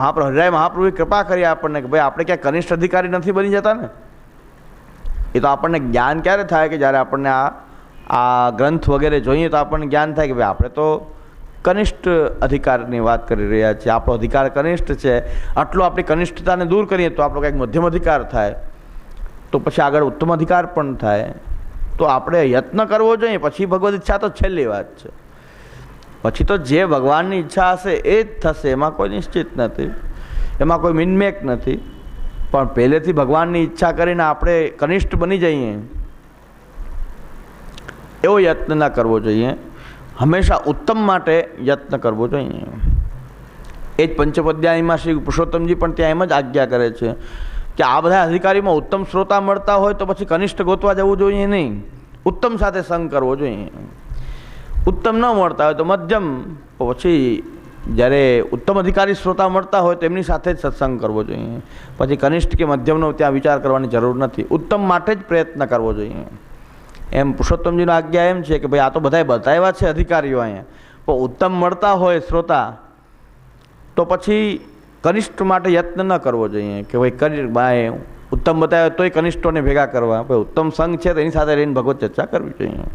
મહાપ્રભુ હરિરાય મહાપ્રભુએ કૃપા કરી આપણને કે ભાઈ આપણે ક્યાં કનિષ્ઠ અધિકારી નથી બની જતા ને. એ તો આપણને જ્ઞાન ક્યારે થાય કે જ્યારે આપણને આ આ ગ્રંથ વગેરે જોઈએ તો આપણને જ્ઞાન થાય કે ભાઈ આપણે તો કનિષ્ઠ અધિકારની વાત કરી રહ્યા છીએ. આપણો અધિકાર કનિષ્ઠ છે. આટલો આપણી કનિષ્ઠતાને દૂર કરીએ તો આપણો કંઈક મધ્યમ અધિકાર થાય. તો પછી આગળ ઉત્તમ અધિકાર પણ થાય. તો આપણે યત્ન કરવો જોઈએ. પછી ભગવદ ઈચ્છા તો છેલ્લી વાત છે. પછી તો જે ભગવાનની ઈચ્છા હશે એ જ થશે, એમાં કોઈ નિશ્ચિત નથી, એમાં કોઈ મિનમેક નથી. પણ પહેલેથી ભગવાનની ઈચ્છા કરીને આપણે કનિષ્ઠ બની જઈએ, એવો યત્ન ના કરવો જોઈએ. હંમેશા ઉત્તમ માટે યત્ન કરવો જોઈએ. એ જ પંચપદ્યાયમાં શ્રી પુરુષોત્તમજી પણ ત્યાં એમ જ આજ્ઞા કરે છે કે આ બધા અધિકારીમાં ઉત્તમ શ્રોતા મળતા હોય તો પછી કનિષ્ઠ ગોતવા જવું જોઈએ નહીં. ઉત્તમ સાથે સંગ કરવો જોઈએ. ઉત્તમ ન મળતા હોય તો મધ્યમ. પછી જ્યારે ઉત્તમ અધિકારી શ્રોતા મળતા હોય તેમની સાથે જ સત્સંગ કરવો જોઈએ. પછી કનિષ્ઠ કે મધ્યમનો ત્યાં વિચાર કરવાની જરૂર નથી. ઉત્તમ માટે જ પ્રયત્ન કરવો જોઈએ. એમ પુરુષોત્તમજીનો આજ્ઞા એમ છે કે ભાઈ, આ તો બધાય બતાવ્યા છે અધિકારીઓ અહીંયા. પણ ઉત્તમ મળતા હોય શ્રોતા, તો પછી કનિષ્ઠ માટે યત્ન ન કરવો જોઈએ કે ભાઈ, કરી બાય, ઉત્તમ બતાવ્યો તોય કનિષ્ઠોને ભેગા કરવા. ભાઈ, ઉત્તમ સંઘ છે તો એની સાથે રહીને ભગવત ચર્ચા કરવી જોઈએ.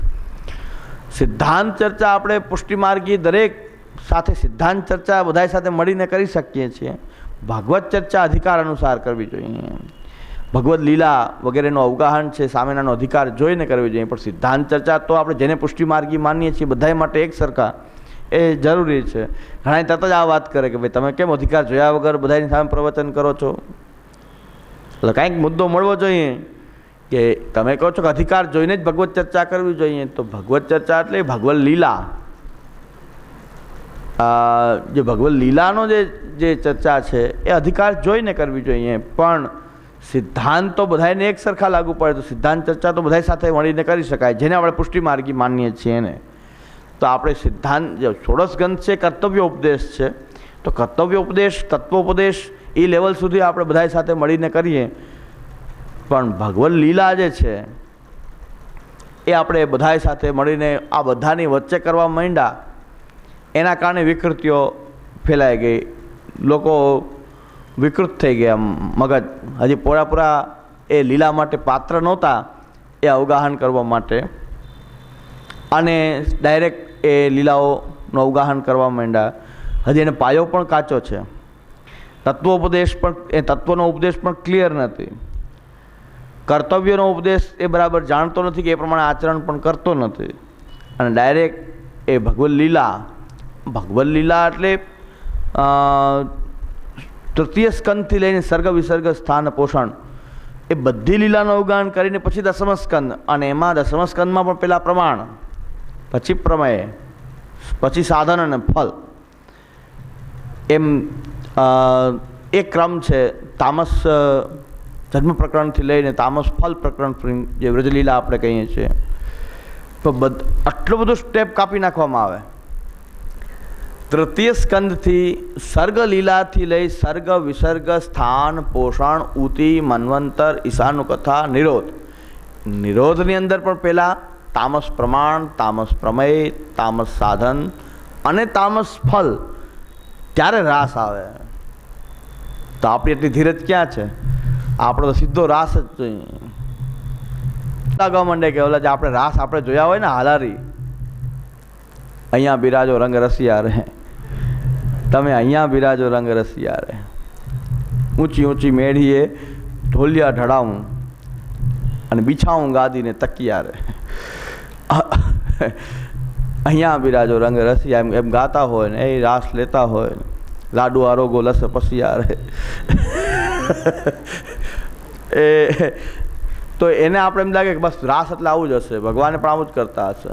સિદ્ધાંત ચર્ચા આપણે પુષ્ટિમાર્ગી દરેક સાથે સિદ્ધાંત ચર્ચા બધા સાથે મળીને કરી શકીએ છીએ. ભાગવત ચર્ચા અધિકાર અનુસાર કરવી જોઈએ. ભગવદ્ લીલા વગેરેનું અવગાહન છે, સામેનાનો અધિકાર જોઈને કરવી જોઈએ, પણ સિદ્ધાંત ચર્ચા તો આપણે જેને પુષ્ટિમાર્ગી માનીએ છીએ બધા માટે એક સરખા. એ જરૂરી છે. ઘણા તરત જ આ વાત કરે કે ભાઈ, તમે કેમ અધિકાર જોયા વગર બધાની સામે પ્રવચન કરો છો? એટલે કાંઈક મુદ્દો મળવો જોઈએ. કે તમે કહો છો કે અધિકાર જોઈને જ ભગવત ચર્ચા કરવી જોઈએ, તો ભગવત ચર્ચા એટલે ભગવત લીલા. જે ભગવત લીલાનો જે જે ચર્ચા છે, એ અધિકાર જોઈને કરવી જોઈએ, પણ સિદ્ધાંત તો બધાને એક સરખા લાગુ પડે, તો સિદ્ધાંત ચર્ચા તો બધા સાથે મળીને કરી શકાય, જેને આપણે પુષ્ટિમાર્ગી માનીએ છીએ એને તો આપણે સિદ્ધાંત, જે ષોડશ ગંથ છે, કર્તવ્ય ઉપદેશ છે, તો કર્તવ્ય ઉપદેશ, તત્વોપદેશ એ લેવલ સુધી આપણે બધા સાથે મળીને કરીએ. પણ ભગવત લીલા જે છે, એ આપણે બધાએ સાથે મળીને આ બધાની વચ્ચે કરવા માંડ્યા. એના કારણે વિકૃતિઓ ફેલાઈ ગઈ. લોકો વિકૃત થઈ ગયા મગજ. હજી પૂરા પૂરા એ લીલા માટે પાત્ર નહોતા, એ અવગાહન કરવા માટે. અને ડાયરેક્ટ એ લીલાઓનું અવગાહન કરવા માંડ્યા. હજી એને પાયો પણ કાચો છે. તત્વોપદેશ પણ, એ તત્વનો ઉપદેશ પણ ક્લિયર નથી. કર્તવ્યનો ઉપદેશ એ બરાબર જાણતો નથી કે એ પ્રમાણે આચરણ પણ કરતો નથી. અને ડાયરેક્ટ એ ભગવત લીલા ભગવત લીલા એટલે તૃતીય સ્કંદથી લઈને સર્ગ વિસર્ગ સ્થાન પોષણ એ બધી લીલાનું અવગાન કરીને પછી દસમ સ્કંદ અને એમાં દસમ સ્કંદમાં પણ પેલા પ્રમાણ, પછી પ્રમેય, પછી સાધન અને ફલ એમ એ ક્રમ છે, તામસ જન્મ પ્રકરણથી લઈને તામસ ફલ પ્રકરણ જે વ્રજલીલા આપણે કહીએ છીએ, તો બધ, આટલું બધું સ્ટેપ કાપી નાખવામાં આવે. તૃતીય સ્કંદથી સર્ગ લીલાથી લઈ સર્ગ વિસર્ગ સ્થાન પોષણ ઉતિ મન્વંતર ઈશાનુકથા નિરોધ. નિરોધની અંદર પણ પહેલાં તામસ પ્રમાણ, તામસ પ્રમેય, તામસ સાધન અને તામસ ફલ. ત્યારે રાસ આવે? તો આપણી એટલી ધીરજ ક્યાં છે? આપણો તો સીધો રાસ જ જોઈએ. લાગવા માંડે કે ઓલા જે આપણે રાસ આપણે જોયા હોય ને હાલારી, અહીંયા બિરાજો રંગ રસિયા રહે. તમે અહીંયા બિરાજો રંગ રસિયા રહે. ઊંચી ઊંચી મેઢીએ ઢોલિયા ઢળાવું અને બિછાવું ગાદીને તકિયા રહે. અહીંયા બિરાજો રંગ રસિયા, એમ એમ ગાતા હોય ને, એ રાસ લેતા હોય લાડુ આરોગો લસ પસિયા રહે. એ, તો એને આપણે એમ લાગે કે બસ રાસ એટલે આવું જ હશે, ભગવાને પણ આવું જ કરતા હશે.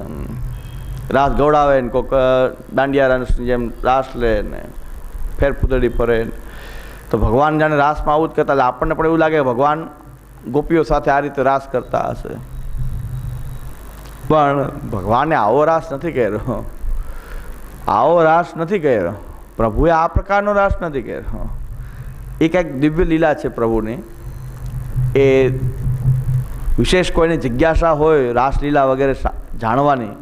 રાસ ગૌડાવે ને કોક દાંડિયા રસ જેમ રાસ લે ને ફેર પૂતળી ફરે તો ભગવાન જાણે રાસમાં આવું જ કરતા, એટલે આપણને પણ એવું લાગે કે ભગવાન ગોપીઓ સાથે આ રીતે રાસ કરતા હશે. પણ ભગવાને આવો રાસ નથી કર્યો. આવો રાસ નથી કર્યો. પ્રભુએ આ પ્રકારનો રાસ નથી કર્યો. એ કંઈક દિવ્ય લીલા છે પ્રભુની. એ વિશેષ કોઈને જિજ્ઞાસા હોય, રાસલીલા વગેરે જાણવાની,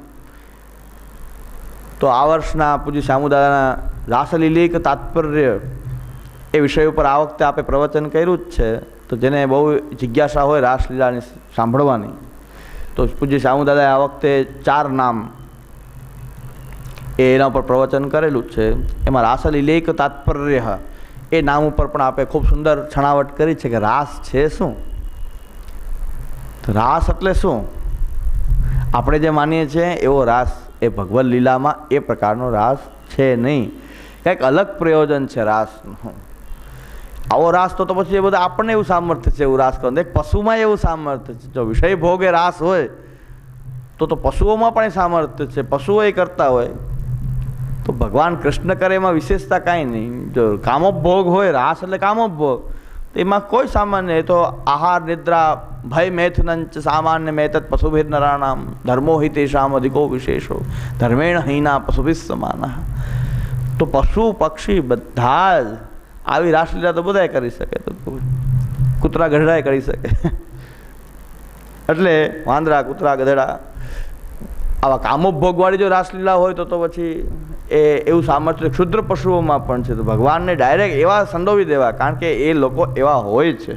તો આ વર્ષના પૂજ્ય શ્યામુદાદાના રાસલીલિક તાત્પર્ય એ વિષય ઉપર આ વખતે આપણે પ્રવચન કર્યું જ છે. તો જેને બહુ જિજ્ઞાસા હોય રાસલીલાની સાંભળવાની, તો પૂજ્ય શ્યામુદાદાએ આ વખતે ચાર નામ એ એના ઉપર પ્રવચન કરેલું છે. એમાં રાસલીલેક તાત્પર્ય એ નામ ઉપર પણ આપે ખૂબ સુંદર છણાવટ કરી છે કે રાસ છે શું? રાસ એટલે શું? આપણે જે માનીએ છીએ એવો રાસ, એ ભગવદ લીલામાં એ પ્રકારનો રાસ છે નહીં. કંઈક અલગ પ્રયોજન છે રાસનું. આવો રાસ તો તો પછી એ બધા આપણને એવું સામર્થ્ય છે, એવું રાસ કરવાનું. એક પશુમાં એવું સામર્થ્ય છે. જો વિષય ભોગે રાસ હોય, તો તો પશુઓમાં પણ એ સામર્થ્ય છે. પશુઓ એ કરતા હોય. તો ભગવાન કૃષ્ણ કરે એમાં વિશેષતા કાંઈ નહીં. જો કામોપભોગ હોય, રાસ એટલે કામોપભોગ. તો એમાં કોઈ સામાન્ય એ તો આહાર, નિદ્રા, ભય મેથનંચ સામાન્ય મેતત પશુભેદ નરાણામ, ધર્મો હિતેશામ અધિકો વિશેષો. ધર્મેણ હિના પશુભિ સમાના. તો પશુ, પક્ષી બધા જ આવી રાસલીલા તો બધાય કરી શકે. તો કૂતરા ગઢડાએ કરી શકે. એટલે વાંદરા, કૂતરા ગધેડા, આવા કામોપભોગવાળી જો રાસલીલા હોય તો તો પછી એ એવું સામર્થ્ય ક્ષુદ્ર પશુઓમાં પણ છે તો ભગવાનને ડાયરેક્ટ એવા સંડોવી દેવા કારણ કે એ લોકો એવા હોય છે.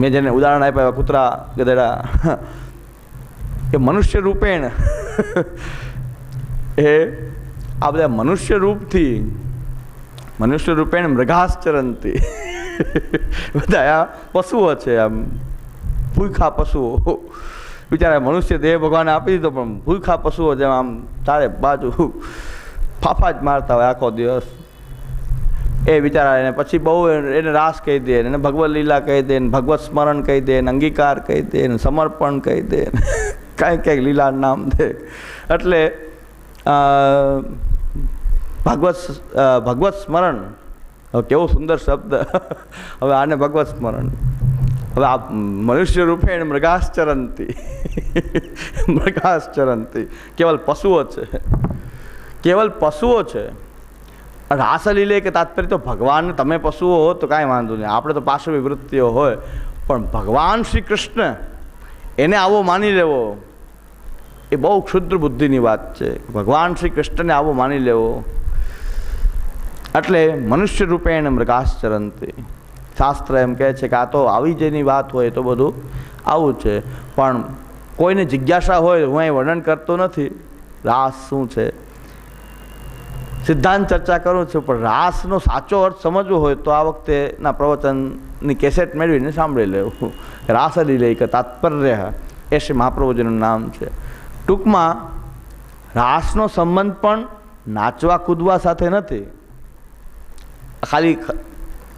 મેં જેને ઉદાહરણ આપ્યા કૂતરા, ગધેડા, એ મનુષ્ય રૂપેણ. એ આ બધા મનુષ્ય રૂપથી, મનુષ્ય રૂપેણ મૃગાશ્ચરંતી. બધા આ પશુઓ છે આમ, ભૂખા પશુઓ. બિચારા મનુષ્ય દેહ ભગવાને આપી દીધો, પણ ભૂખા પશુઓ જેમ આમ તારે બાજુ ફાફા જ મારતા હોય આખો દિવસ. એ બિચારા એને પછી બહુ એને રાસ કહી દે, એને ભગવત લીલા કહી દે ભગવત સ્મરણ કહી દે અંગીકાર કહી દે સમર્પણ કહી દે કાંઈક કાંઈક લીલા નામ દે. એટલે ભગવત ભગવત સ્મરણ કેવો સુંદર શબ્દ. હવે આને ભગવત સ્મરણ. હવે આ મનુષ્ય રૂપેણ મૃગાશ્ચરંતી મૃગાશ્ચરંતી કેવલ પશુઓ છે કેવલ પશુઓ છે રાસલીલે કે તાત્પર્ય તો ભગવાન તમે પશુઓ હો તો કાંઈ વાંધો નહીં આપણે તો પાર્શ્વ વિવૃત્તિઓ હોય પણ ભગવાન શ્રી કૃષ્ણ એને આવો માની લેવો એ બહુ ક્ષુદ્ર બુદ્ધિની વાત છે ભગવાન શ્રી કૃષ્ણને આવો માની લેવો એટલે મનુષ્ય રૂપેણ મૃગાશ્ચરંતી શાસ્ત્ર એમ કહે છે કે આ તો આવી જેની વાત હોય તો બધું આવું છે. પણ કોઈને જિજ્ઞાસા હોય, હું અહીં વર્ણન કરતો નથી. રાસ શું છે? સિદ્ધાંત ચર્ચા કરું છું, પણ રાસનો સાચો અર્થ સમજવો હોય તો આ વખતેના પ્રવચનની કેસેટ મેળવીને સાંભળી લેવું. રાસ લઈ કે તાત્પર્ય. એ શ્રી મહાપ્રભુજીનું નામ છે. ટૂંકમાં, રાસનો સંબંધ પણ નાચવા કૂદવા સાથે નથી. ખાલી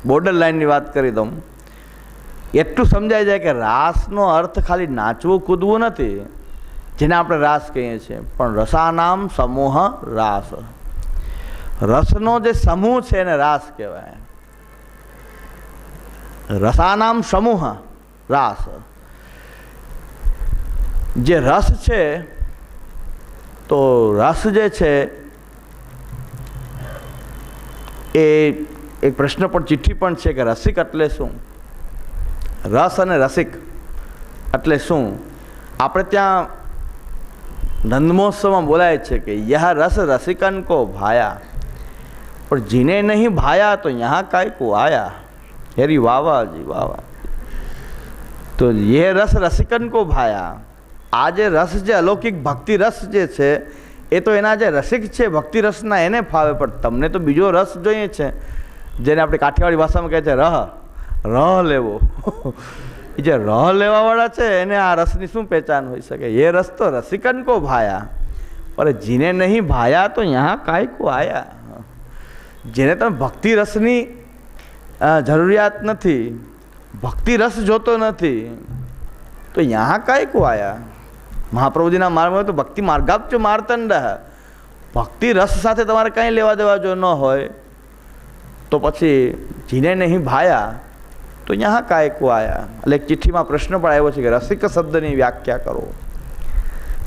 બોર્ડર લાઇનની વાત કરી દઉં. એટલું સમજાઈ જાય કે રાસનો અર્થ ખાલી નાચવું કૂદવું નથી, જેને આપણે રાસ કહીએ છીએ. પણ રસાનામ સમૂહ રાસ. રસનો જે સમૂહ છે એને રાસ કહેવાય. રસાનામ સમૂહ રાસ. જે રસ છે, તો રસ જે છે, એ એક પ્રશ્ન પણ ચિઠ્ઠી પણ છે કે રસિક એટલે શું? રસ અને રસિક એટલે શું? આપણે ત્યાં નંદમહોત્સવમાં બોલાય છે કે યહ રસ રસિકન કો ભાયા. પણ જીને નહીં ભાયા તો યહાં કાંઈ કો આયા હેરી વાવાજી વાવા તો યે રસ રસિકન કો ભાયા. આ જે રસ જે અલૌકિક ભક્તિ રસ જે છે, એ તો એના જે રસિક છે, ભક્તિ રસના એને ફાવે. પણ તમને તો બીજો રસ જોઈએ છે. જેને આપણે કાઠિયાવાડી ભાષામાં કહે છે, રહ રહ લેવો. એ જે રહ લેવાવાળા છે, એને આ રસની શું પહેચાન હોઈ શકે? એ રસ તો રસિકન કો ભાયા. પર જીને નહીં ભાયા તો યહાં કાંઈ કો આયા? જેને તમે ભક્તિ રસની જરૂરિયાત નથી, ભક્તિ રસ જોતો નથી, તો યહાં કાંઈ કો આયા? મહાપ્રભુજીના માર્ગમાં તો ભક્તિ માર્ગાપ્ચ માર્તંડ. ભક્તિ રસ સાથે તમારે કાંઈ લેવા દેવા જો ન હોય તો પછી જીને નહીં ભાયા, તો યહાં કાયકો આયા? એટલે ચિઠ્ઠીમાં પ્રશ્ન પણ આવ્યો છે કે રસિક શબ્દની વ્યાખ્યા કરો.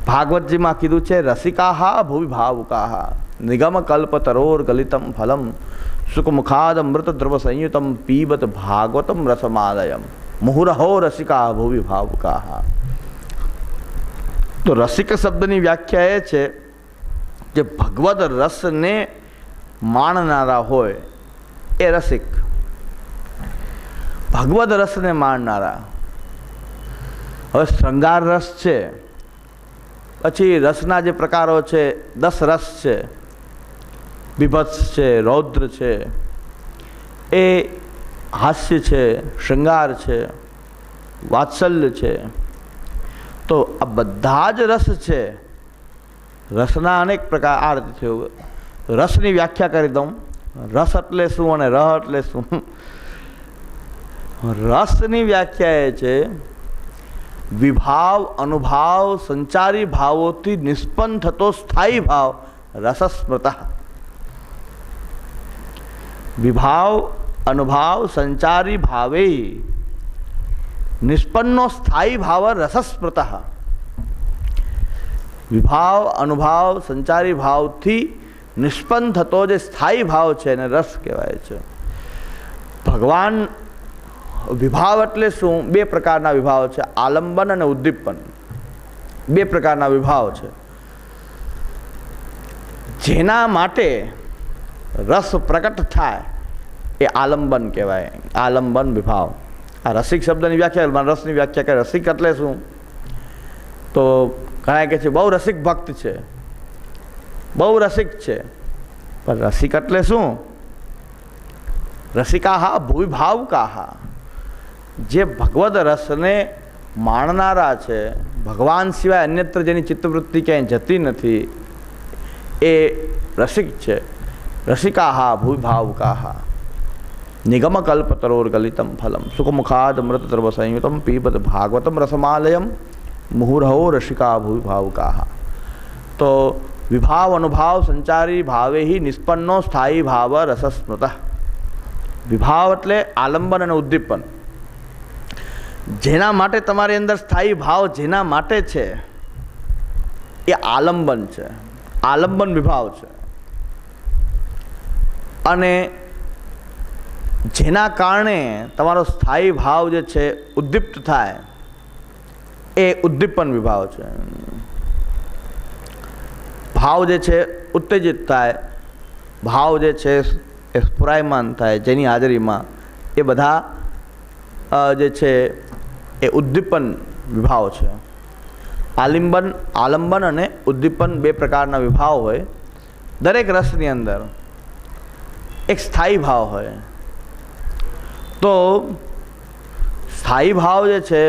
ભાગવતજીમાં કીધું છે, રસિકાહા ભુવિ ભાવુકાહા નિગમ કલ્પ તરોર ગલિતમ ફલમ સુખમુખાદ અમૃત દ્રવ સંયુતમ પીબત ભાગવતમ રસમાલયમ. મુહુરહો રસિકા ભુવિ ભાવુકાહા તો રસિક શબ્દની વ્યાખ્યા એ છે કે ભગવદ રસને માણનારા હોય એ રસિક. ભગવદ રસને માણનારા. હવે શૃંગાર રસ છે. પછી રસના જે પ્રકારો છે, દસ રસ છે. બીભત્સ છે, રૌદ્ર છે. એ હાસ્ય છે, શૃંગાર છે, વાત્સલ્ય છે. તો આ બધા જ રસ છે. રસના અનેક પ્રકાર, આ રીતે થયું. રસની વ્યાખ્યા કરી દઉં. રસ એટલે શું અને રહ એટલે શું રસની વ્યાખ્યા એ છે, વિભાવ, અનુભાવ, સંચારી ભાવોથી નિષ્પન્ન થતો સ્થાયી ભાવ, રસસ્મૃત. વિભાવ, અનુભાવ, સંચારી ભાવે નિષ્પન્નો સ્થાયી ભાવ રસસ્મૃત. વિભાવ, અનુભાવ, સંચારી ભાવથી નિષ્પન્ન થતો જે સ્થાયી ભાવ છે એને રસ કહેવાય છે. ભગવાન વિભાવ એટલે શું? બે પ્રકારના વિભાવ છે. આલંબન અને ઉદ્દીપન. બે પ્રકારના વિભાવ છે. જેના માટે રસ પ્રકટ થાય એ આલંબન કહેવાય. આલંબન વિભાવ. આ રસિક શબ્દની વ્યાખ્યા રસની વ્યાખ્યા કે રસિક એટલે શું? તો ઘણા કહે છે, બહુ રસિક ભક્ત છે. બહુ રસિક છે. પણ રસિક એટલે શું? રસિકાહા ભૂવિભાવકાહા. જે ભગવદ રસને માણનારા છે, ભગવાન સિવાય અન્યત્ર જેની ચિત્તવૃત્તિ ક્યાંય જતી નથી, એ રસિક છે. રસિકાહા ભૂભાવકાહા નિગમકલ્પતરોર્ગલિતમ ફલમ. સુખમુખાદ મૃત સંયુતમ પીબત ભાગવતમ રસમાલયમ. મુહુરહો રસિકા ભૂભાવકાહા તો વિભાવ અનુભાવ સંચારી ભાવે હિ નિષ્પન્નો સ્થાયી ભાવ રસસ્મૃત વિભાવ એટલે આલંબન અને ઉદ્દીપન। જેના માટે તમારી અંદર સ્થાયી ભાવ જેના માટે છે, એ આલંબન છે, આલંબન વિભાવ છે। અને જેના કારણે તમારો સ્થાયી ભાવ જે છે, ઉદ્દીપ્ત થાય, એ ઉદ્દીપન વિભાવ છે। ભાવ જે છે, ઉત્તેજિત થાય, ભાવ જે છે, એ સ્ફુરાયમાન થાય જેની હાજરીમાં, એ બધા જે છે, એ ઉદ્દીપન વિભાવ છે. આલિંબન, આલંબન અને ઉદ્દીપન બે પ્રકારના વિભાવ હોય. દરેક રસની અંદર એક સ્થાયી ભાવ હોય. તો સ્થાયી ભાવ જે છે,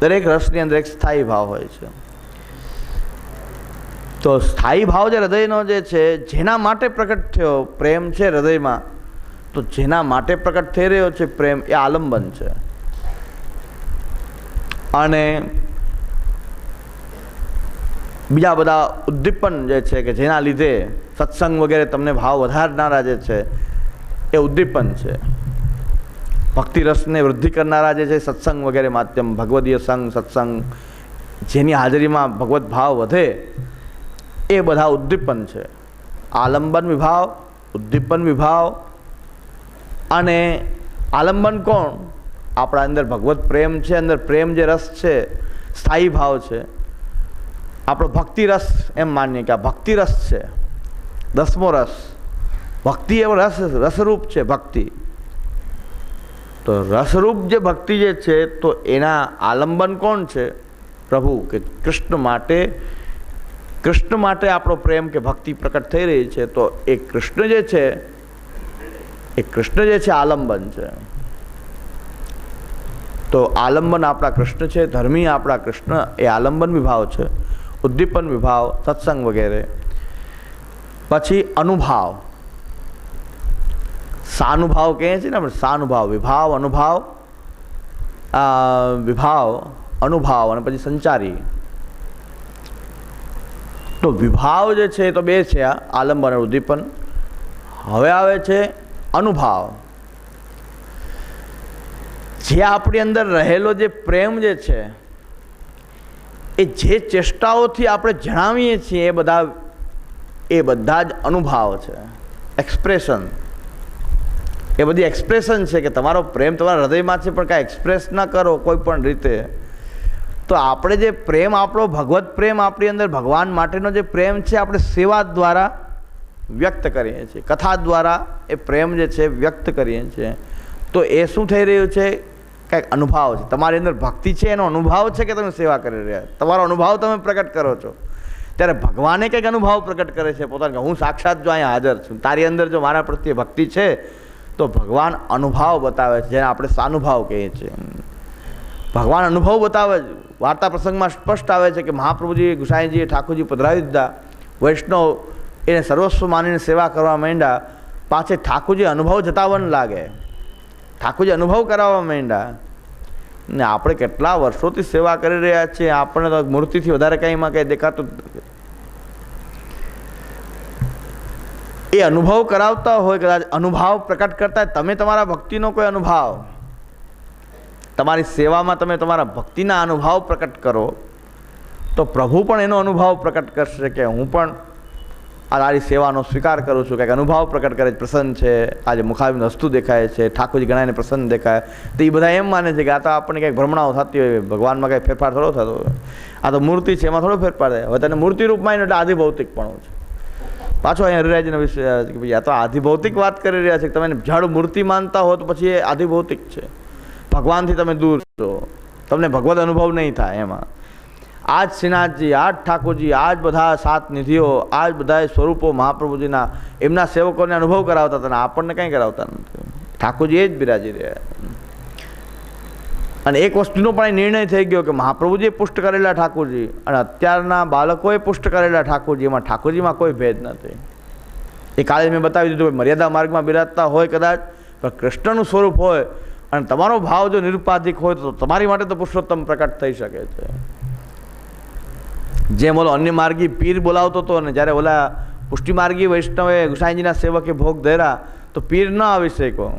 દરેક રસની અંદર એક સ્થાયી ભાવ હોય છે. તો સ્થાયી ભાવ જે હૃદયનો જે છે, જેના માટે પ્રકટ થયો પ્રેમ છે હૃદયમાં, તો જેના માટે પ્રકટ થઈ રહ્યો છે પ્રેમ એ આલંબન છે. અને બીજા બધા ઉદ્દીપન જે છે કે જેના લીધે સત્સંગ વગેરે તમને ભાવ વધારનારા જે છે, એ ઉદ્દીપન છે. ભક્તિ રસને વૃદ્ધિ કરનારા જે છે, સત્સંગ વગેરે માધ્યમ, ભગવદીય સંગ સત્સંગ, જેની હાજરીમાં ભગવત ભાવ વધે એ બધા ઉદ્દીપન છે. આલંબન વિભાવ, ઉદ્દીપન વિભાવ અને આલંબન કોણ? આપણા અંદર ભગવત પ્રેમ છે, અંદર પ્રેમ જે રસ છે, સ્થાયી ભાવ છે. આપણો ભક્તિ રસ એમ માનીએ કે આ ભક્તિ રસ છે. દસમો રસ. ભક્તિ એવો રસ, રસરૂપ છે ભક્તિ. તો રસરૂપ જે ભક્તિ જે છે, તો એના આલંબન કોણ છે? પ્રભુ કે કૃષ્ણ માટે કૃષ્ણ માટે આપણો પ્રેમ કે ભક્તિ પ્રકટ થઈ રહી છે, તો એ કૃષ્ણ જે છે, એ કૃષ્ણ જે છે આલંબન છે. તો આલંબન આપણા કૃષ્ણ છે, ધર્મી આપણા કૃષ્ણ, એ આલંબન વિભાવ છે, ઉદ્દીપન વિભાવ, સત્સંગ વગેરે. પછી અનુભાવ. સાનુભાવ કહીએ છીએ ને આપણે, સાનુભાવ, વિભાવ, અનુભાવ વિભાવ, અનુભાવ, અને પછી સંચારી. તો વિભાવ જે છે એ તો બે છે આ આલંબન ઉદ્દીપન. હવે આવે છે અનુભાવ. જે આપણી અંદર રહેલો જે પ્રેમ જે છે, એ જે ચેષ્ટાઓથી આપણે જણાવીએ છીએ એ બધા એ બધા જ અનુભાવ છે. એક્સપ્રેશન એ બધી એક્સપ્રેશન છે કે તમારો પ્રેમ તમારા હૃદયમાં છે પણ કાંઈ એક્સપ્રેસ ન કરો કોઈ પણ રીતે. તો આપણે જે પ્રેમ, આપણો ભગવત પ્રેમ આપણી અંદર ભગવાન માટેનો જે પ્રેમ છે, આપણે સેવા દ્વારા વ્યક્ત કરીએ છીએ. કથા દ્વારા એ પ્રેમ જે છે, વ્યક્ત કરીએ છીએ. તો એ શું થઈ રહ્યું છે? કંઈક અનુભાવ છે. તમારી અંદર ભક્તિ છે, એનો અનુભાવ છે કે તમે સેવા કરી રહ્યા તમારો અનુભાવ તમે પ્રગટ કરો છો? ત્યારે ભગવાને કંઈક અનુભાવ પ્રગટ કરે છે. પોતાને હું સાક્ષાત જો અહીંયા હાજર છું. તારી અંદર જો મારા પ્રત્યે ભક્તિ છે, તો ભગવાન અનુભાવ બતાવે છે, જેને આપણે સાનુભાવ કહીએ છીએ. ભગવાન અનુભવ બતાવે છે. વાર્તા પ્રસંગમાં સ્પષ્ટ આવે છે કે મહાપ્રભુજી, ગુસાઈજીએ ઠાકોરજી પધરાવી દીધા. વૈષ્ણવ એને સર્વસ્વ માનીને સેવા કરવા માંડ્યા. પાછે ઠાકોરજી અનુભવ જતાવન લાગે. ઠાકોરજી અનુભવ કરાવવા માંડ્યા. ને આપણે કેટલા વર્ષોથી સેવા કરી રહ્યા છીએ. આપણને તો મૂર્તિથી વધારે કંઈ એમાં કંઈ દેખાતું એ અનુભવ કરાવતા હોય, કદાચ અનુભાવ પ્રકટ કરતા તમે તમારા ભક્તિનો કોઈ અનુભાવ? તમારી સેવામાં તમે તમારા ભક્તિના અનુભાવ પ્રકટ કરો, તો પ્રભુ પણ એનો અનુભાવ પ્રકટ કરશે કે હું પણ આ તારી સેવાનો સ્વીકાર કરું છું. કંઈક અનુભાવ પ્રકટ કરે પ્રસન્ન છે, આજે મુખાબીનું હસ્તું દેખાય છે, ઠાકોરજી ગણાયને પ્રસન્ન દેખાય. તો એ બધા એમ માને છે કે આ તો આપણને કંઈક ભ્રમણાઓ થતી હોય, ભગવાનમાં કંઈ ફેરફાર થોડો થતો હોય. આ તો મૂર્તિ છે, એમાં થોડો ફેરફાર થાય. હવે તને મૂર્તિ રૂપમાં એને એટલે આધિભૌતિકપણું છે. પાછો અહીંયા હરિરાજના વિશે કે આ તો આધિભૌતિક વાત કરી રહ્યા છે તમે એને મૂર્તિ માનતા હો તો પછી એ આધિભૌતિક છે. ભગવાનથી તમે દૂર છો. તમને ભગવત અનુભવ નહીં થાય એમાં. આજ શ્રીનાથજી, આજ ઠાકોરજી, આજ બધા સાત નિધિઓ, આજ બધા સ્વરૂપો મહાપ્રભુજીના એમના સેવકોને અનુભવ કરાવતા હતા અને આપણને કંઈ કરાવતા નથી ઠાકોરજી એ જ બિરાજી રહ્યા. અને એક વસ્તુનો પણ નિર્ણય થઈ ગયો કે મહાપ્રભુજીએ પુષ્ટ કરેલા ઠાકોરજી અને અત્યારના બાળકોએ પુષ્ટ કરેલા ઠાકોરજી, એમાં ઠાકોરજીમાં કોઈ ભેદ નથી એ કાલે મેં બતાવી દીધું મર્યાદા માર્ગમાં બિરાજતા હોય કદાચ, પણ કૃષ્ણનું સ્વરૂપ હોય અને તમારો ભાવ જો નિરુપાધિક હોય તો તમારી માટે તો પુરુષોત્તમ પ્રકટ થઈ શકે છે. જેમ ઓલો અન્ય માર્ગી પીર બોલાવતો હતો અને જ્યારે ઓલા પુષ્ટિમાર્ગી વૈષ્ણવે ગુસાઈજીના સેવકે ભોગ ધર્યા, તો પીર ન આવી શક્યો.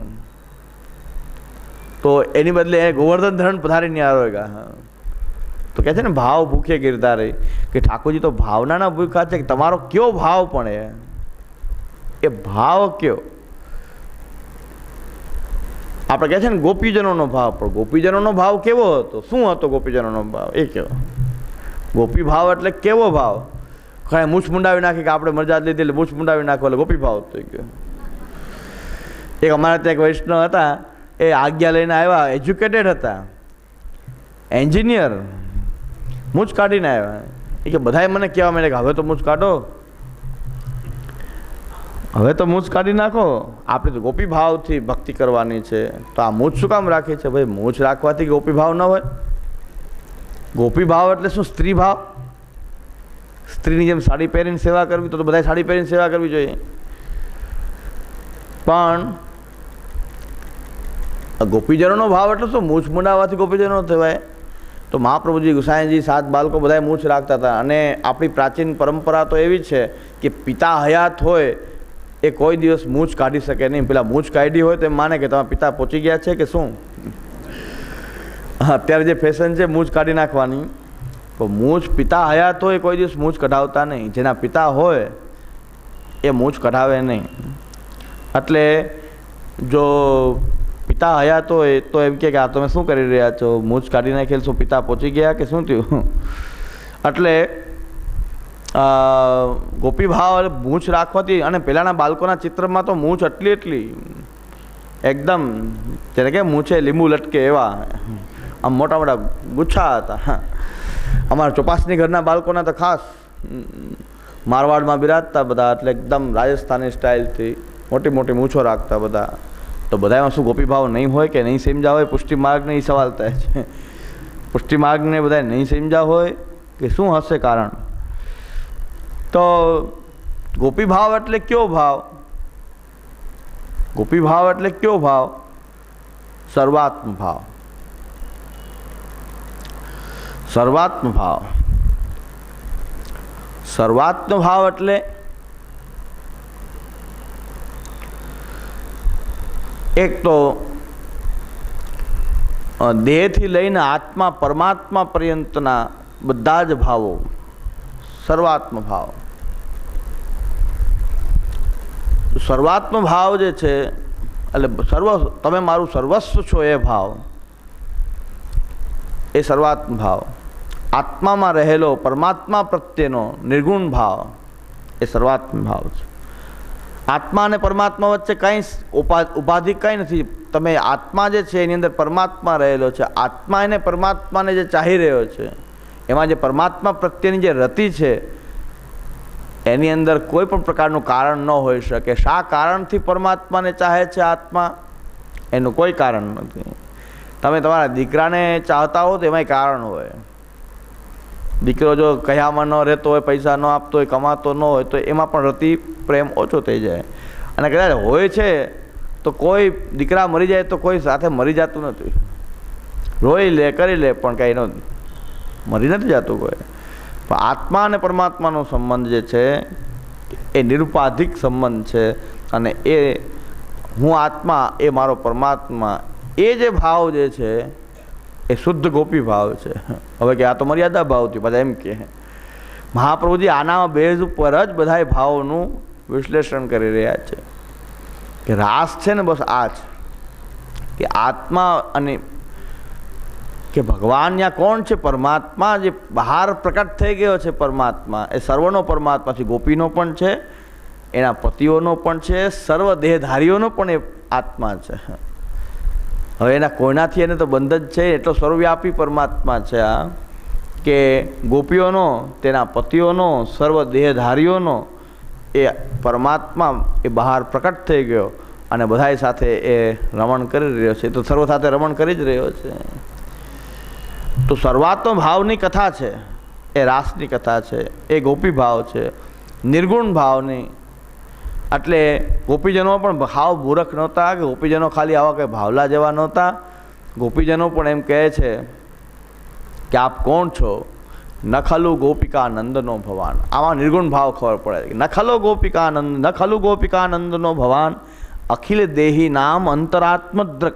તો એની બદલે એ ગોવર્ધન ધરણ પધારીને આરોગ્યા હા. તો કહે છે ને, ભાવ ભૂખે ગિરધારે કે ઠાકોરજી તો ભાવનાના ભૂખા છે કે તમારો કયો ભાવ પણ એ? એ ભાવ કયો? આપણે કહે છે ને, ગોપીજનોનો ભાવ પણ, ગોપીજનોનો ભાવ કેવો હતો? શું હતો ગોપીજનોનો ભાવ? એ કેવો? ગોપી ભાવ એટલે કેવો ભાવ? કાંઈ મૂછ મુંડાવી નાખી કે આપણે મરજાદ લીધી એટલે મૂછ મુંડાવી નાખો એટલે ગોપી ભાવ થઈ ગયો એક અમારા ત્યાં એક વૈષ્ણવ હતા, એ આજ્ઞા લઈને આવ્યા એજ્યુકેટેડ હતા. એન્જિનિયર મૂછ કાઢીને આવ્યા. એ કે, બધાએ મને કહેવા માંડે કે, હવે તો મૂછ કાઢો. હવે તો મૂછ કાઢી નાખો. આપણે તો ગોપી ભાવથી ભક્તિ કરવાની છે. તો આ મૂછ શું કામ રાખી છે? ભાઈ, મૂછ રાખવાથી ગોપી ભાવ ન હોય. ગોપી ભાવ એટલે શું? સ્ત્રી ભાવ? સ્ત્રીની જેમ સાડી પહેરીને સેવા કરવી તો બધાએ સાડી પહેરીને સેવા કરવી જોઈએ. પણ ગોપીજનોનો ભાવ એટલે શું? મૂછ મુંડાવવાથી ગોપીજનો થવાય. તો મહાપ્રભુજી ગુસાઈજી સાત બાળકો બધાએ મૂછ રાખતા હતા. અને આપણી પ્રાચીન પરંપરા તો એવી છે કે પિતા હયાત હોય એ કોઈ દિવસ મૂછ કાઢી શકે નહીં. પેલા મૂછ કાઢી હોય તો માને કે તમારા પિતા પહોંચી ગયા છે કે શું? અત્યારે જે ફેશન છે, મૂછ કાઢી નાખવાની. તો મૂછ પિતા હયાત હોય કોઈ દિવસ મૂછ કઢાવતા નહીં. જેના પિતા હોય, એ મૂછ કઢાવે નહીં. એટલે જો પિતા હયાત હોય તો એમ કે, આ તમે શું કરી રહ્યા છો? મૂછ કાઢી નાખેલ શું પિતા પહોંચી ગયા કે શું થયું? એટલે અ, ગોપી એટલે મૂછ રાખવાથી અને પહેલાંના બાળકોના ચિત્રમાં તો મૂછ એટલી એટલી એકદમ જેને કે મૂછે લીંબુ લટકે એવા આમ મોટા મોટા ગુચ્છા હતા. અમારા ચોપાસની ઘરના બાળકોના તો ખાસ મારવાડમાં બિરાજતા બધા એટલે એકદમ રાજસ્થાની સ્ટાઇલથી મોટી મોટી મૂછો રાખતા બધા. તો બધામાં શું ગોપીભાવ નહીં હોય કે નહીં સમજા હોય? પુષ્ટિ માર્ગને એ સવાલ થાય છે. પુષ્ટિ માર્ગને બધા નહીં સમજા હોય કે શું હશે કારણ? તો ગોપી ભાવ એટલે કયો ભાવ? ગોપી ભાવ એટલે કયો ભાવ? સર્વાત્મ ભાવ. સર્વાત્મ ભાવ. સર્વાત્મ ભાવ એટલે એક તો દેહથી લઈને આત્મા પરમાત્મા પર્યંતના બધા જ ભાવો સર્વાત્મ ભાવ સર્વાત્મ ભાવ જે છે, એટલે સર્વ, તમે મારું સર્વસ્વ છો એ ભાવ, એ સર્વાત્મ ભાવ આત્મામાં રહેલો પરમાત્મા પ્રત્યેનો નિર્ગુણ ભાવ એ સર્વાત્મ ભાવ છે. આત્મા અને પરમાત્મા વચ્ચે કંઈ ઉપા, ઉપાધિ કંઈ નથી. તમે આત્મા જે છે, એની અંદર પરમાત્મા રહેલો છે. આત્મા એને પરમાત્માને જે ચાહી રહ્યો છે એમાં જે પરમાત્મા પ્રત્યેની જે રતિ છે, એની અંદર કોઈ પણ પ્રકારનું કારણ ન હોઈ શકે. શા કારણથી પરમાત્માને ચાહે છે આત્મા? એનું કોઈ કારણ નથી. તમે તમારા દીકરાને ચાહતા હો તો એમાંય કારણ હોય. દીકરો જો કહ્યામાં ન રહેતો હોય, પૈસા ન આપતો હોય, કમાતો ન હોય, તો એમાં પણ રતિ, પ્રેમ ઓછો થઈ જાય. અને કદાચ હોય છે, તો કોઈ દીકરા મરી જાય તો કોઈ સાથે મરી જતું નથી. રોઈ લે, કરી લે, પણ કંઈ ન મરી નથી જતું કોઈ. પણ આત્મા અને પરમાત્માનો સંબંધ જે છે, એ નિરુપાધિક સંબંધ છે અને એ હું આત્મા, એ મારો પરમાત્મા, એ જે ભાવ જે છે, એ શુદ્ધ ગોપી ભાવ છે. હવે કે આ તો મર્યાદા ભાવ થયું બધા એમ કે મહાપ્રભુજી આના બેઝ ઉપર જ બધા ભાવોનું વિશ્લેષણ કરી રહ્યા છે. કે રાસ છે ને બસ આ છે કે આત્મા અને કે ભગવાન ત્યાં કોણ છે? પરમાત્મા જે બહાર પ્રકટ થઈ ગયો છે પરમાત્મા, એ સર્વનો પરમાત્મા છે. ગોપીનો પણ છે, એના પતિઓનો પણ છે, સર્વ દેહધારીઓનો પણ એ આત્મા છે. હવે એના કોઈનાથી એને તો બંધ જ છે, એટલો સર્વવ્યાપી પરમાત્મા છે આ, કે ગોપીઓનો, તેના પતિઓનો, સર્વ દેહધારીઓનો એ પરમાત્મા એ બહાર પ્રકટ થઈ ગયો અને બધાય સાથે એ રમણ કરી રહ્યો છે. તો સર્વ સાથે રમણ કરી જ રહ્યો છે. તો સર્વાત્મ ભાવની કથા છે, એ રાસની કથા છે, એ ગોપી ભાવ છે, નિર્ગુણ ભાવની. એટલે ગોપીજનો પણ ભાવ મૂરખ નહોતા કે ગોપીજનો ખાલી આવા કંઈ ભાવલા જેવા નહોતા. ગોપીજનો પણ એમ કહે છે કે આપ કોણ છો? નખલુ ગોપિકાનંદનો ગોપિકા નંદનો ભવાન. આમાં નિર્ગુણ ભાવ ખબર પડે કે ગોપિકાનંદ ખલો ગોપિકા નંદ ન ખલુ ગોપિકા નંદનો ભવાન, અખિલ દેહી નામ અંતરાત્મદ્રક.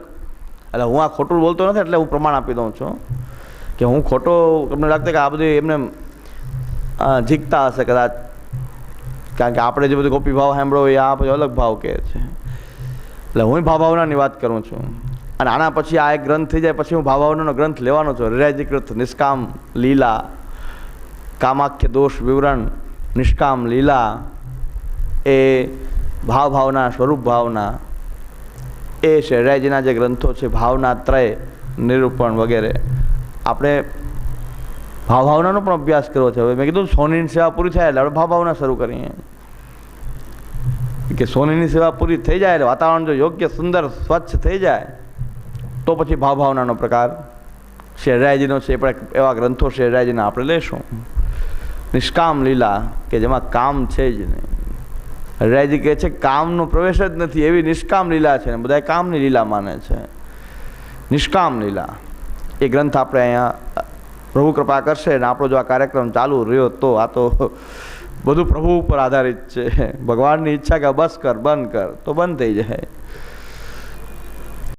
એટલે હું આ ખોટું બોલતો નથી, એટલે હું પ્રમાણ આપી દઉં છું. કે હું ખોટો તમને લાગતું કે આ બધું એમને જીખતા હશે કદાચ. કારણ કે આપણે જે બધું ગોપી ભાવ સાંભળો એ આ બધો અલગ ભાવ કહે છે. એટલે હું ભાવભાવનાની વાત કરું છું. અને આના પછી આ એક ગ્રંથ થઈ જાય, પછી હું ભાવભાવનાનો ગ્રંથ લેવાનો છું. હરિરાજીકૃત નિષ્કામ, લીલા, કામાખ્ય દોષ, વિવરણ, નિષ્કામ, લીલા એ ભાવ ભાવના સ્વરૂપ ભાવના એ શહેરાજીના જે ગ્રંથો છે, ભાવના, ત્રય, નિરૂપણ વગેરે. આપણે ભાવ ભાવનાનો પણ અભ્યાસ કરવો છે. હવે મેં કીધું સોનીની સેવા પૂરી થાય એટલે આપણે ભાવભાવના શરૂ કરીએ. કે સોનીની સેવા પૂરી થઈ જાય એટલે વાતાવરણ જો યોગ્ય, સુંદર, સ્વચ્છ થઈ જાય, તો પછી ભાવભાવનાનો પ્રકાર શેરરાયજીનો છે. પણ એવા ગ્રંથો શેરરાયજીના આપણે લેશું નિષ્કામ લીલા કે જેમાં કામ છે જ નહીં. હરિરાયજી કહે છે, કામનો પ્રવેશ જ નથી. એવી નિષ્કામ લીલા છે ને બધા કામની લીલા માને છે. નિષ્કામ લીલા. એ ગ્રંથ આપણે અહીંયા પ્રભુ કૃપા કરશે અને આપણો જો આ કાર્યક્રમ ચાલુ રહ્યો તો આ તો બધું પ્રભુ ઉપર આધારિત છે. ભગવાનની ઈચ્છા કે બસ કર, બંધ કર, તો બંધ થઈ જાય.